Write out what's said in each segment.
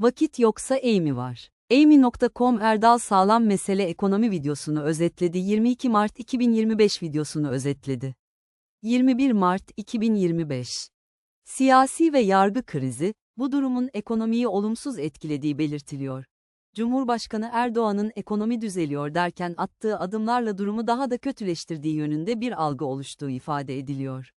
Vakit yoksa mi var? Eğmi.com Erdal Sağlam Mesele Ekonomi videosunu özetledi 22 Mart 2025 videosunu özetledi. 21 Mart 2025 Siyasi ve yargı krizi, bu durumun ekonomiyi olumsuz etkilediği belirtiliyor. Cumhurbaşkanı Erdoğan'ın ekonomi düzeliyor derken attığı adımlarla durumu daha da kötüleştirdiği yönünde bir algı oluştuğu ifade ediliyor.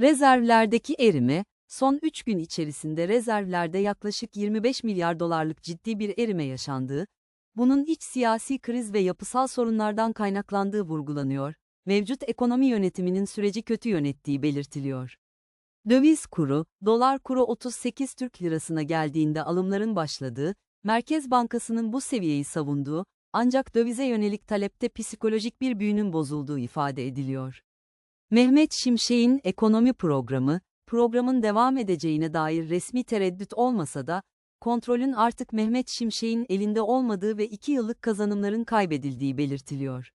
Rezervlerdeki erime, son 3 gün içerisinde rezervlerde yaklaşık 25 milyar dolarlık ciddi bir erime yaşandığı, bunun iç siyasi kriz ve yapısal sorunlardan kaynaklandığı vurgulanıyor, mevcut ekonomi yönetiminin süreci kötü yönettiği belirtiliyor. Döviz kuru, dolar kuru 38 Türk lirasına geldiğinde alımların başladığı, Merkez Bankası'nın bu seviyeyi savunduğu, ancak dövize yönelik talepte psikolojik bir büyünün bozulduğu ifade ediliyor. Mehmet Şimşek'in ekonomi programı, programın devam edeceğine dair resmi tereddüt olmasa da, kontrolün artık Mehmet Şimşek'in elinde olmadığı ve 2 yıllık kazanımların kaybedildiği belirtiliyor.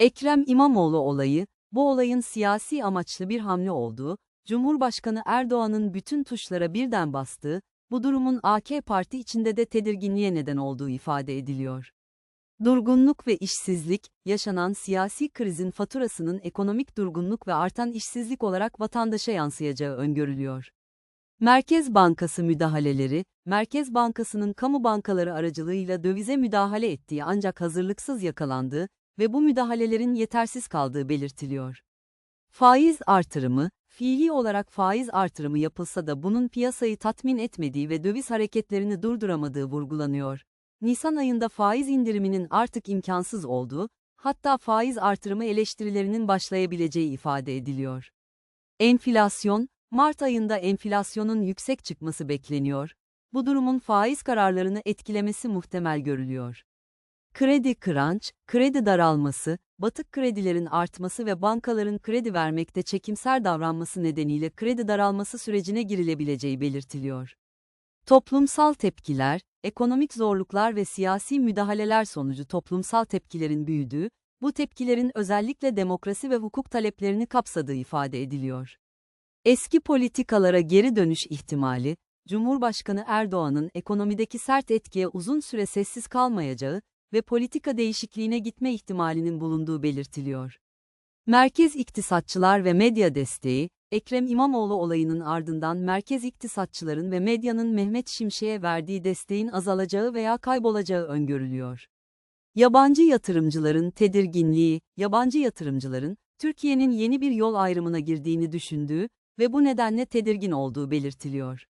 Ekrem İmamoğlu olayı, bu olayın siyasi amaçlı bir hamle olduğu, Cumhurbaşkanı Erdoğan'ın bütün tuşlara birden bastığı, bu durumun AK Parti içinde de tedirginliğe neden olduğu ifade ediliyor. Durgunluk ve işsizlik, yaşanan siyasi krizin faturasının ekonomik durgunluk ve artan işsizlik olarak vatandaşa yansıyacağı öngörülüyor. Merkez Bankası müdahaleleri, Merkez Bankası'nın kamu bankaları aracılığıyla dövize müdahale ettiği ancak hazırlıksız yakalandığı ve bu müdahalelerin yetersiz kaldığı belirtiliyor. Faiz artırımı, fiili olarak faiz artırımı yapılsa da bunun piyasayı tatmin etmediği ve döviz hareketlerini durduramadığı vurgulanıyor. Nisan ayında faiz indiriminin artık imkansız olduğu, hatta faiz artırımı eleştirilerinin başlayabileceği ifade ediliyor. Enflasyon, Mart ayında enflasyonun yüksek çıkması bekleniyor. Bu durumun faiz kararlarını etkilemesi muhtemel görülüyor. Kredi crunch, kredi daralması, batık kredilerin artması ve bankaların kredi vermekte çekimser davranması nedeniyle kredi daralması sürecine girilebileceği belirtiliyor. Toplumsal tepkiler, ekonomik zorluklar ve siyasi müdahaleler sonucu toplumsal tepkilerin büyüdüğü, bu tepkilerin özellikle demokrasi ve hukuk taleplerini kapsadığı ifade ediliyor. Eski politikalara geri dönüş ihtimali, Cumhurbaşkanı Erdoğan'ın ekonomideki sert etkiye uzun süre sessiz kalmayacağı ve politika değişikliğine gitme ihtimalinin bulunduğu belirtiliyor. Merkez iktisatçılar ve medya desteği, Ekrem İmamoğlu olayının ardından merkez iktisatçıların ve medyanın Mehmet Şimşek'e verdiği desteğin azalacağı veya kaybolacağı öngörülüyor. Yabancı yatırımcıların tedirginliği, yabancı yatırımcıların, Türkiye'nin yeni bir yol ayrımına girdiğini düşündüğü ve bu nedenle tedirgin olduğu belirtiliyor.